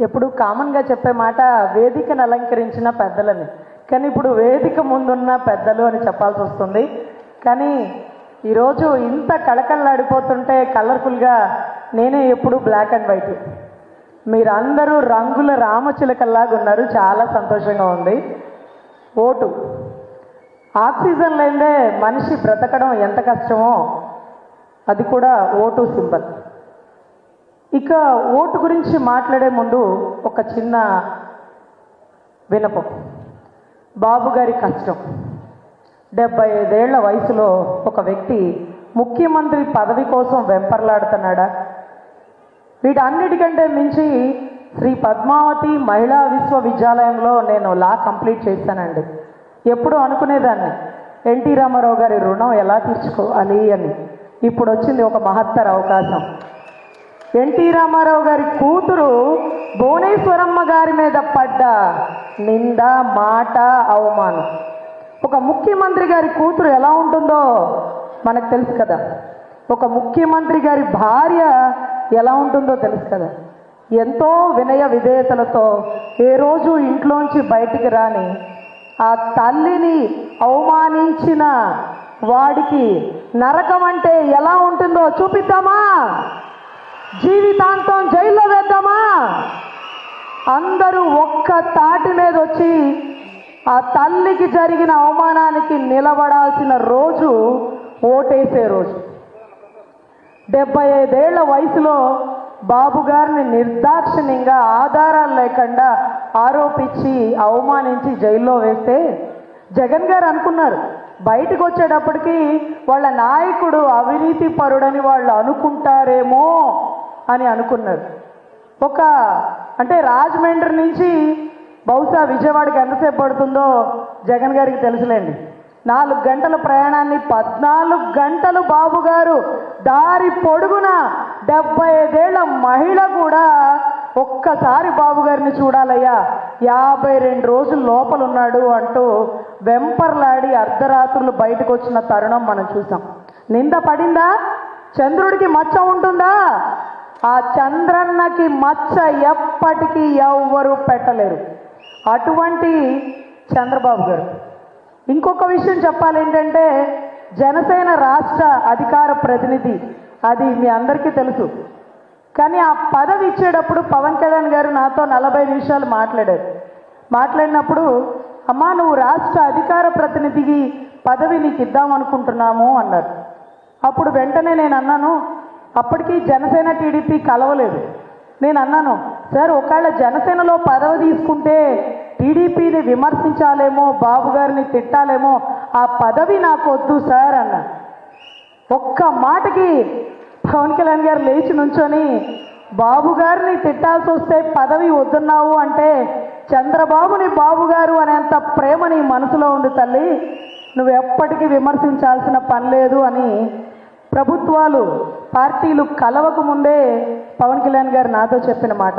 ఎప్పుడు కామన్గా చెప్పే మాట వేదికను అలంకరించిన పెద్దలని. కానీ ఇప్పుడు వేదిక ముందున్న పెద్దలు అని చెప్పాల్సి వస్తుంది. కానీ ఈరోజు ఇంత కళకళలాడిపోతుంటే కలర్ఫుల్గా నేనే ఎప్పుడు బ్లాక్ అండ్ వైట్. మీరందరూ రంగుల రామచిలకల్లాగా ఉన్నారు. చాలా సంతోషంగా ఉంది. ఓటు. ఆక్సిజన్ లేదే మనిషి బ్రతకడం ఎంత కష్టమో అది కూడా ఓటు సింబల్. ఇక ఓటు గురించి మాట్లాడే ముందు ఒక చిన్న వినపం. బాబు గారి కష్టం. డెబ్బై ఐదేళ్ళ వయసులో ఒక వ్యక్తి ముఖ్యమంత్రి పదవి కోసం వెంపర్లాడుతున్నాడా? వీటన్నిటికంటే మించి శ్రీ పద్మావతి మహిళా విశ్వవిద్యాలయంలో నేను లా కంప్లీట్ చేశానండి ఎప్పుడు అనుకునేదాన్ని? ఎన్టీ రామారావు గారి రుణం ఎలా తీర్చుకోవాలి అని. ఇప్పుడు వచ్చింది ఒక మహత్తర అవకాశం. ఎన్టీ రామారావు గారి కూతురు భువనేశ్వరమ్మ గారి మీద పడ్డ నింద మాట అవమానం. ఒక ముఖ్యమంత్రి గారి కూతురు ఎలా ఉంటుందో మనకు తెలుసు కదా. ఒక ముఖ్యమంత్రి గారి భార్య ఎలా ఉంటుందో తెలుసు కదా. ఎంతో వినయ విధేయతలతో ఏ రోజు ఇంట్లోంచి బయటికి రాని ఆ తల్లిని అవమానించిన వాడికి నరకం అంటే ఎలా ఉంటుందో చూపిద్దామా? జీవితాంతం జైల్లో వేద్దామా? అందరూ ఒక్క తాటి మీద వచ్చి ఆ తల్లికి జరిగిన అవమానానికి నిలబడాల్సిన రోజు ఓటేసే రోజు. డెబ్బై ఐదేళ్ళ వయసులో బాబు గారిని నిర్దాక్షిణ్యంగా ఆధారాలు లేకుండా ఆరోపించి అవమానించి జైల్లో వేస్తే జగన్ గారు అనుకున్నారు. బయటకు వచ్చేటప్పటికి వాళ్ళ నాయకుడు అవినీతి పరుడని వాళ్ళు అనుకుంటారేమో అని అనుకున్నారు ఒక అంటే రాజమండ్రి నుంచి బహుశా విజయవాడకి ఎంతసేపు పడుతుందో జగన్ గారికి తెలుసులేండి. నాలుగు గంటల ప్రయాణాన్ని పద్నాలుగు గంటలు బాబు గారు దారి పొడుగున డెబ్బై ఐదేళ్ళ మహిళ కూడా ఒక్కసారి బాబు గారిని చూడాలయ్యా యాభై రెండు రోజులు లోపల ఉన్నాడు అంటూ వెంపర్లాడి అర్ధరాత్రులు బయటకు వచ్చిన తరుణం మనం చూసాం. నింద పడిందా? చంద్రుడికి మచ్చ ఉంటుందా? ఆ చంద్రన్నకి మచ్చ ఎప్పటికీ ఎవ్వరు పెట్టలేరు. అటువంటి చంద్రబాబు గారు. ఇంకొక విషయం చెప్పాలి ఏంటంటే జనసేన రాష్ట్ర అధికార ప్రతినిధి అది మీ అందరికీ తెలుసు. కానీ ఆ పదవి ఇచ్చేటప్పుడు పవన్ కళ్యాణ్ గారు నాతో నలభై నిమిషాలు మాట్లాడారు. మాట్లాడినప్పుడు అమ్మా నువ్వు రాష్ట్ర అధికార ప్రతినిధికి పదవి నీకు ఇద్దాం అనుకుంటున్నాము అన్నారు. అప్పుడు వెంటనే నేను అన్నాను అప్పటికీ జనసేన టీడీపీ కలవలేదు. నేను అన్నాను సార్ ఒకవేళ జనసేనలో పదవి తీసుకుంటే టీడీపీని విమర్శించాలేమో బాబు గారిని తిట్టాలేమో ఆ పదవి నాకు వద్దు సార్ అన్న. ఒక్క మాటకి పవన్ కళ్యాణ్ గారు లేచి నుంచొని బాబు గారిని తిట్టాల్సి వస్తే పదవి వద్దున్నావు అంటే చంద్రబాబుని బాబు గారు అనేంత ప్రేమ నీ మనసులో ఉంది తల్లి. నువ్వు ఎప్పటికీ విమర్శించాల్సిన పని లేదు అని ప్రభుత్వాలు పార్టీలు కలవక ముందే పవన్ కళ్యాణ్ గారు నాతో చెప్పిన మాట.